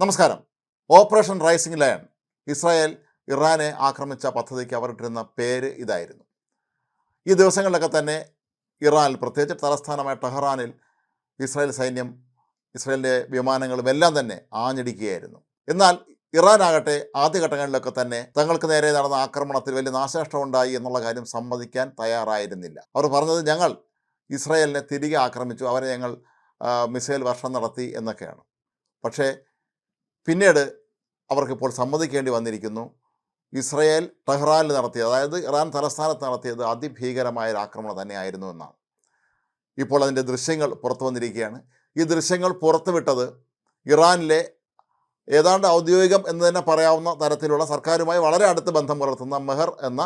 നമസ്കാരം. Operation rising lion. Israel ഇറാനെ ആക്രമിച്ച പദ്ധതിക്ക് അവരിട്ടിരുന്ന പേര് ഇതായിരുന്നു. ഈ ദിവസങ്ങളിലൊക്കെ തന്നെ ഇറാനിൽ പ്രത്യേകിച്ച് തലസ്ഥാനമായ ടെഹ്റാനിൽ ഇസ്രായേൽ സൈന്യം ഇസ്രായേലിന്റെ വിമാനങ്ങളും എല്ലാം തന്നെ ആഞ്ഞടിക്കുകയായിരുന്നു. എന്നാൽ ഇറാൻ ആകട്ടെ ആദ്യഘട്ടങ്ങളിലൊക്കെ തന്നെ തങ്ങൾക്ക് നേരെ നടന്ന ആക്രമണത്തിൽ വലിയ നാശനഷ്ടം ഉണ്ടായി എന്നുള്ള കാര്യം സമ്മതിക്കാൻ തയ്യാറായിരുന്നില്ല. അവർ പറഞ്ഞത് ഞങ്ങൾ ഇസ്രായേലിനെ തിരികെ ആക്രമിച്ചു അവരെ ഞങ്ങൾ മിസൈൽ വർഷം നടത്തി എന്നൊക്കെയാണ്. പക്ഷേ പിന്നീട് അവർക്കിപ്പോൾ സമ്മതിക്കേണ്ടി വന്നിരിക്കുന്നു. ഇസ്രയേൽ ടെഹ്റാനിൽ നടത്തിയത് അതായത് ഇറാൻ തലസ്ഥാനത്ത് നടത്തിയത് അതിഭീകരമായ ഒരു ആക്രമണം തന്നെയായിരുന്നു എന്നാണ്. ഇപ്പോൾ അതിന്റെ ദൃശ്യങ്ങൾ പുറത്തു വന്നിരിക്കുകയാണ്. ഈ ദൃശ്യങ്ങൾ പുറത്തുവിട്ടത് ഇറാനിലെ ഏതാണ്ട് ഔദ്യോഗികം എന്ന് തന്നെ പറയാവുന്ന തരത്തിലുള്ള സർക്കാരുമായി വളരെ അടുത്ത് ബന്ധം പുലർത്തുന്ന മെഹർ എന്ന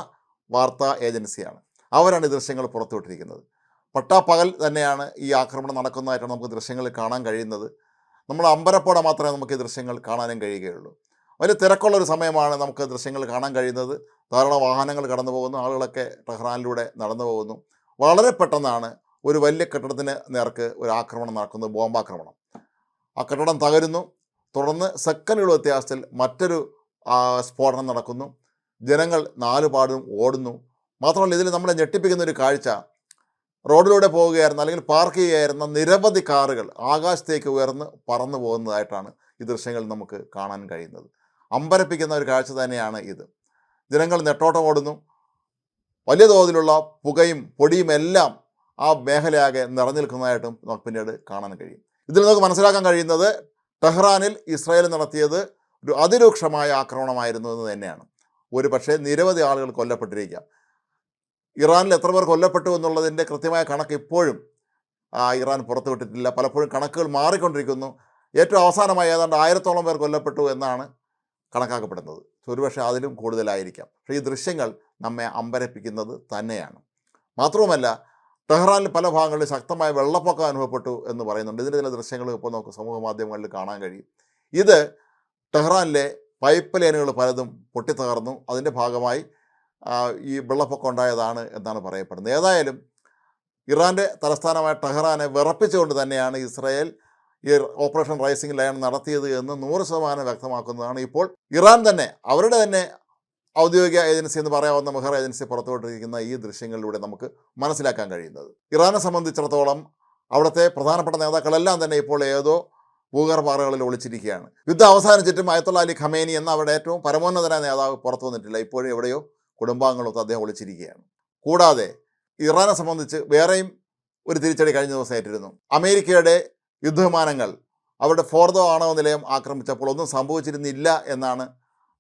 വാർത്താ ഏജൻസിയാണ്. അവരാണ് ഈ ദൃശ്യങ്ങൾ പുറത്തുവിട്ടിരിക്കുന്നത് പട്ടാപ്പകൽ തന്നെയാണ് ഈ ആക്രമണം നടക്കുന്നതായിട്ടാണ് നമുക്ക് ദൃശ്യങ്ങൾ കാണാൻ കഴിയുന്നത്. നമ്മൾ അമ്പരപ്പോടെ മാത്രമേ നമുക്ക് ഈ ദൃശ്യങ്ങൾ കാണാനും കഴിയുകയുള്ളൂ. വലിയ തിരക്കുള്ളൊരു സമയമാണ് നമുക്ക് ദൃശ്യങ്ങൾ കാണാൻ കഴിയുന്നത്. ധാരാളം വാഹനങ്ങൾ കടന്നു പോകുന്നു. ആളുകളൊക്കെ ടെഹ്റാനിലൂടെ നടന്നു പോകുന്നു. വളരെ പെട്ടെന്നാണ് ഒരു വലിയ കെട്ടിടത്തിന് നേർക്ക് ഒരു ആക്രമണം നടക്കുന്നത് ബോംബാക്രമണം. ആ കെട്ടിടം തകരുന്നു. തുടർന്ന് സെക്കൻഡുകൾ വ്യത്യാസത്തിൽ മറ്റൊരു സ്ഫോടനം നടക്കുന്നു. ജനങ്ങൾ നാലുപാടും ഓടുന്നു. മാത്രമല്ല ഇതിൽ നമ്മളെ ഞെട്ടിപ്പിക്കുന്ന ഒരു കാഴ്ച റോഡിലൂടെ പോവുകയായിരുന്ന അല്ലെങ്കിൽ പാർക്ക് ചെയ്യുകയായിരുന്ന നിരവധി കാറുകൾ ആകാശത്തേക്ക് ഉയർന്ന് പറന്നു പോകുന്നതായിട്ടാണ് ഈ ദൃശ്യങ്ങൾ നമുക്ക് കാണാൻ കഴിയുന്നത്. അമ്പരപ്പിക്കുന്ന ഒരു കാഴ്ച തന്നെയാണ് ഇത്. ജനങ്ങൾ നെട്ടോട്ടം ഓടുന്നു. വലിയ തോതിലുള്ള പുകയും പൊടിയും എല്ലാം ആ മേഖലയാകെ നിറഞ്ഞു നിൽക്കുന്നതായിട്ടും നമുക്ക് പിന്നീട് കാണാൻ കഴിയും. ഇതിൽ നമുക്ക് മനസ്സിലാക്കാൻ കഴിയുന്നത് ടെഹ്റാനിൽ ഇസ്രായേൽ നടത്തിയത് ഒരു അതിരൂക്ഷമായ ആക്രമണമായിരുന്നു എന്ന് തന്നെയാണ്. ഒരു പക്ഷേ നിരവധി ആളുകൾ കൊല്ലപ്പെട്ടിരിക്കാം. ഇറാനിൽ എത്ര പേർ കൊല്ലപ്പെട്ടു എന്നുള്ളതിന്റെ കൃത്യമായ കണക്ക് ഇപ്പോഴും ഇറാൻ പുറത്തുവിട്ടിട്ടില്ല പലപ്പോഴും കണക്കുകൾ മാറിക്കൊണ്ടിരിക്കുന്നു. ഏറ്റവും അവസാനമായി ഏതാണ്ട് ആയിരത്തോളം പേർ കൊല്ലപ്പെട്ടു എന്നാണ് കണക്കാക്കപ്പെടുന്നത്. ഒരുപക്ഷെ അതിലും കൂടുതലായിരിക്കാം. പക്ഷേ ഈ ദൃശ്യങ്ങൾ നമ്മെ അമ്പരപ്പിക്കുന്നത് തന്നെയാണ്. മാത്രവുമല്ല ടെഹ്റാനിൽ പല ഭാഗങ്ങളിൽ ശക്തമായ വെള്ളപ്പൊക്കം അനുഭവപ്പെട്ടു എന്ന് പറയുന്നുണ്ട്. ഇതിന്റെ ചില ദൃശ്യങ്ങൾ ഇപ്പോൾ നമുക്ക് സമൂഹ മാധ്യമങ്ങളിൽ കാണാൻ കഴിയും. ഇത് ടെഹ്റാനിലെ പൈപ്പ് ലൈനുകൾ പലതും പൊട്ടിത്തകർന്നു. അതിന്റെ ഭാഗമായി ഈ വെള്ളപ്പൊക്കം ഉണ്ടായതാണ് എന്നാണ് പറയപ്പെടുന്നത്. ഏതായാലും ഇറാന്റെ തലസ്ഥാനമായ ടെഹ്റാനെ വിറപ്പിച്ചുകൊണ്ട് തന്നെയാണ് ഇസ്രായേൽ ഈ ഓപ്പറേഷൻ റൈസിംഗ് ലൈൻ നടത്തിയത് എന്ന് നൂറ് ശതമാനം വ്യക്തമാക്കുന്നതാണ്. ഇപ്പോൾ ഇറാൻ തന്നെ അവരുടെ തന്നെ ഔദ്യോഗിക ഏജൻസി എന്ന് പറയാവുന്ന മെഹർ ഏജൻസി പുറത്തുവിട്ടിരിക്കുന്ന ഈ ദൃശ്യങ്ങളിലൂടെ നമുക്ക് മനസ്സിലാക്കാൻ കഴിയുന്നത്. ഇറാനെ സംബന്ധിച്ചിടത്തോളം അവിടുത്തെ പ്രധാനപ്പെട്ട നേതാക്കളെല്ലാം തന്നെ ഇപ്പോൾ ഏതോ ഭൂഗർഭാറകളിൽ ഒളിച്ചിരിക്കുകയാണ്. യുദ്ധം അവസാനിച്ചിട്ടും അയത്തുള്ള അലി ഖമേനി എന്ന അവരുടെ ഏറ്റവും പരമോന്നതനായ നേതാവ് പുറത്തു വന്നിട്ടില്ല ഇപ്പോഴും എവിടെയോ കുടുംബാംഗങ്ങളൊത്ത് അദ്ദേഹം ഒളിച്ചിരിക്കുകയാണ് കൂടാതെ ഇറാനെ സംബന്ധിച്ച് വേറെയും ഒരു തിരിച്ചടി കഴിഞ്ഞ ദിവസം ഏറ്റിരുന്നു അമേരിക്കയുടെ യുദ്ധവിമാനങ്ങൾ അവരുടെ ഫോർദോ ആണവ നിലയം ആക്രമിച്ചപ്പോൾ ഒന്നും സംഭവിച്ചിരുന്നില്ല എന്നാണ്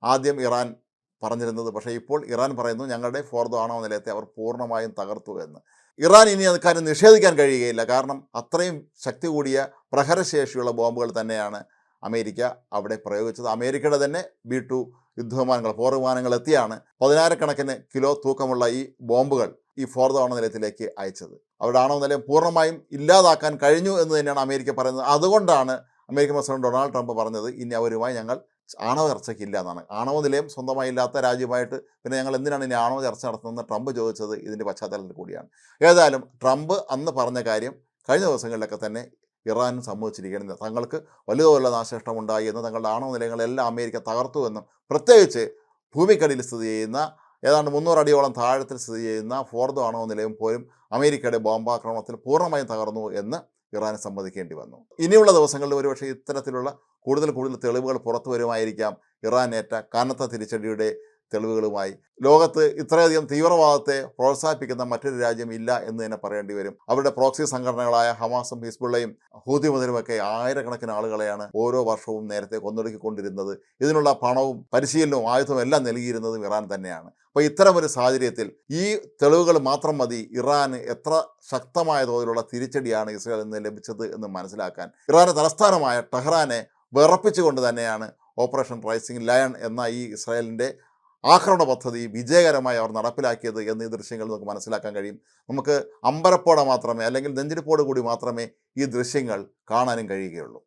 ആദ്യം ഇറാൻ പറഞ്ഞിരുന്നത്. പക്ഷേ ഇപ്പോൾ ഇറാൻ പറയുന്നു ഞങ്ങളുടെ ഫോർദോ ആണവ നിലയത്തെ അവർ പൂർണമായും തകർത്തു എന്ന്. ഇറാൻ ഇനി അത് കാര്യം നിഷേധിക്കാൻ കഴിയുകയില്ല. കാരണം അത്രയും ശക്തി കൂടിയ പ്രഹരശേഷിയുള്ള ബോംബുകൾ തന്നെയാണ് അമേരിക്ക അവിടെ പ്രയോഗിച്ചത്. അമേരിക്കയുടെ തന്നെ ബി ടു യുദ്ധവിമാനങ്ങൾ പോർ വിമാനങ്ങൾ എത്തിയാണ് പതിനായിരക്കണക്കിന് കിലോ തൂക്കമുള്ള ഈ ബോംബുകൾ ഈ ഫോർദോ ആണവ നിലയത്തിലേക്ക് അയച്ചത്. അവരുടെ ആണവ നിലയം പൂർണമായും ഇല്ലാതാക്കാൻ കഴിഞ്ഞു എന്ന് തന്നെയാണ് അമേരിക്ക പറയുന്നത്. അതുകൊണ്ടാണ് അമേരിക്കൻ പ്രസിഡന്റ് ഡൊണാൾഡ് ട്രംപ് പറഞ്ഞത് ഇനി അവരുമായി ഞങ്ങൾ ആണവ ചർച്ചയ്ക്ക് ഇല്ല എന്നാണ്. ആണവ നിലയം സ്വന്തമായി ഇല്ലാത്ത രാജ്യമായിട്ട് പിന്നെ ഞങ്ങൾ എന്തിനാണ് ഇനി ആണവ ചർച്ച നടത്തുന്നത് ട്രംപ് ചോദിച്ചത് ഇതിന്റെ പശ്ചാത്തലത്തിൽ കൂടിയാണ്. ഏതായാലും ട്രംപ് അന്ന് പറഞ്ഞ കാര്യം കഴിഞ്ഞ ദിവസങ്ങളിലൊക്കെ തന്നെ ഇറാനും സംഭവിച്ചിരിക്കുന്നത് തങ്ങൾക്ക് വലിയ തോതിലുള്ള നാശനഷ്ടം ഉണ്ടായി എന്ന് തങ്ങളുടെ ആണവ നിലയങ്ങളെല്ലാം അമേരിക്ക തകർത്തു എന്നും പ്രത്യേകിച്ച് ഭൂമിക്കടിയിൽ സ്ഥിതി ചെയ്യുന്ന ഏതാണ്ട് മുന്നൂറ് അടിയോളം താഴത്തിൽ സ്ഥിതി ചെയ്യുന്ന ഫോർദോ ആണവ നിലയം പോലും അമേരിക്കയുടെ ബോംബാക്രമണത്തിൽ പൂർണമായും തകർന്നു എന്ന് ഇറാൻ സമ്മതിക്കേണ്ടി വന്നു. ഇനിയുള്ള ദിവസങ്ങളിൽ ഒരുപക്ഷെ ഇത്തരത്തിലുള്ള കൂടുതൽ കൂടുതൽ തെളിവുകൾ പുറത്തു വരുമായിരിക്കാം. ഇറാൻ ഏറ്റ കനത്ത തിരിച്ചടിയുടെ തെളിവുകളുമായി. ലോകത്ത് ഇത്രയധികം തീവ്രവാദത്തെ പ്രോത്സാഹിപ്പിക്കുന്ന മറ്റൊരു രാജ്യം ഇല്ല എന്ന് തന്നെ പറയേണ്ടി വരും. അവരുടെ പ്രോക്സി സംഘടനകളായ ഹമാസും ഹിസ്ബുള്ളയും ഹൂതി മുതലുമൊക്കെ ആയിരക്കണക്കിന് ആളുകളെയാണ് ഓരോ വർഷവും നേരത്തെ കൊന്നൊടുക്കിക്കൊണ്ടിരുന്നത്. ഇതിനുള്ള പണവും പരിശീലനവും ആയുധവും എല്ലാം നൽകിയിരുന്നതും ഇറാൻ തന്നെയാണ്. അപ്പോൾ ഇത്തരമൊരു സാഹചര്യത്തിൽ ഈ തെളിവുകൾ മാത്രം മതി. ഇറാന് എത്ര ശക്തമായ തോതിലുള്ള തിരിച്ചടിയാണ് ഇസ്രായേലിൽ നിന്ന് ലഭിച്ചത് എന്ന് മനസ്സിലാക്കാൻ. ഇറാന് തലസ്ഥാനമായ ടെഹ്റാനെ വിറപ്പിച്ചുകൊണ്ട് തന്നെയാണ് ഓപ്പറേഷൻ റൈസിംഗ് ലയൺ എന്ന ഈ ഇസ്രായേലിന്റെ ആക്രമണ പദ്ധതി വിജയകരമായി അവർ നടപ്പിലാക്കിയത് എന്നീ ദൃശ്യങ്ങൾ നമുക്ക് മനസ്സിലാക്കാൻ കഴിയും. നമുക്ക് അമ്പരപ്പോടെ മാത്രമേ അല്ലെങ്കിൽ നെഞ്ചിരിപ്പോടെ കൂടി മാത്രമേ ഈ ദൃശ്യങ്ങൾ കാണാനും കഴിയുകയുള്ളൂ.